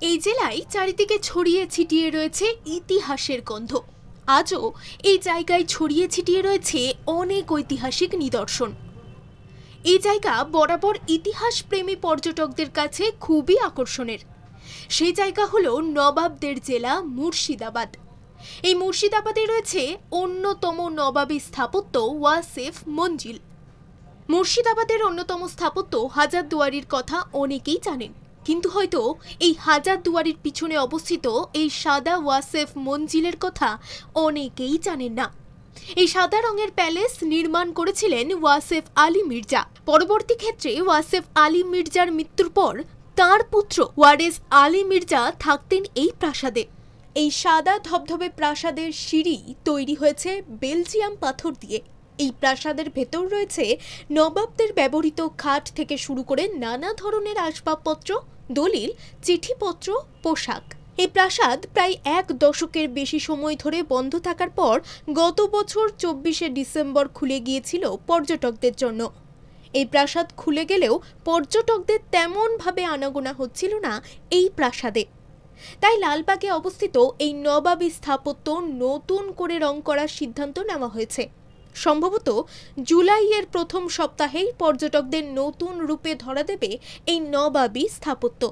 এই জেলায় চারিদিকে ছড়িয়ে ছিটিয়ে রয়েছে ইতিহাসের গন্ধ। আজও এই জায়গায় ছড়িয়ে ছিটিয়ে রয়েছে অনেক ঐতিহাসিক নিদর্শন। এই জায়গা বরাবর ইতিহাস প্রেমী পর্যটকদের কাছে খুবই আকর্ষণের। সেই জায়গা হলো নবাবদের জেলা মুর্শিদাবাদ। এই মুর্শিদাবাদে রয়েছে অন্যতম নবাবী স্থাপত্য ওয়াসেফ মঞ্জিল। মুর্শিদাবাদের অন্যতম স্থাপত্য হাজারদুয়ারির কথা অনেকেই জানেন। কিন্তু হয়তো এই হাজার দুয়ারির পিছনে অবস্থিত এই সাদা ওয়াসেফ মঞ্জিলের কথা অনেকেই জানেন না। এই সাদা রঙের প্যালেস নির্মাণ করেছিলেন ওয়াসেফ আলী মির্জা। পরবর্তী ক্ষেত্রে ওয়াসেফ আলী মির্জার মৃত্যুর পর তার পুত্র ওয়ারেস আলী মির্জা থাকতেন এই প্রাসাদে। এই সাদা ধবধবে প্রাসাদের সিঁড়ি তৈরি হয়েছে বেলজিয়াম পাথর দিয়ে। এই প্রাসাদের ভেতর রয়েছে নবাবদের ব্যবহৃত খাট থেকে শুরু করে নানা ধরনের আসবাবপত্র দলিল, চিঠিপত্র, পোশাক। এই প্রাসাদ প্রায় এক দশকের বেশি সময় ধরে বন্ধ থাকার পর গত বছর চব্বিশে ডিসেম্বর খুলে গিয়েছিল পর্যটকদের জন্য। এই প্রাসাদ খুলে গেলেও পর্যটকদের তেমনভাবে আনাগোনা হচ্ছিল না এই প্রাসাদে। তাই লালবাগে অবস্থিত এই নবাবী স্থাপত্য নতুন করে রং করার সিদ্ধান্ত নেওয়া হয়েছে। সম্ভবত জুলাইয়ের প্রথম সপ্তাহেই পর্যটকদের নতুন রূপে ধরা দেবে এই নবাবী স্থাপত্য।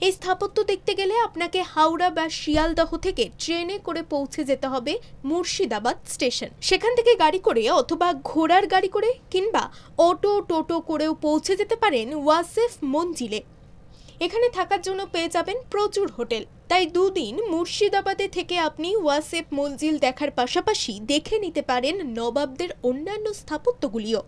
এই স্থাপত্য দেখতে গেলে আপনাকে হাওড়া বা শিয়ালদহ থেকে ট্রেনে করে পৌঁছে যেতে হবে মুর্শিদাবাদ স্টেশন। সেখান থেকে গাড়ি করে অথবা ঘোড়ার গাড়ি করে কিংবা অটো টোটো করেও পৌঁছে যেতে পারেন ওয়াসেফ মঞ্জিলে। এখানে থাকার জন্য পেয়ে যাবেন প্রচুর হোটেল। তাই দুদিন মুর্শিদাবাদে থেকে আপনি ওয়াসেপ মঞ্জিল দেখার পাশাপাশি দেখে নিতে পারেন নবাবদের অন্যান্য স্থাপত্যগুলিও।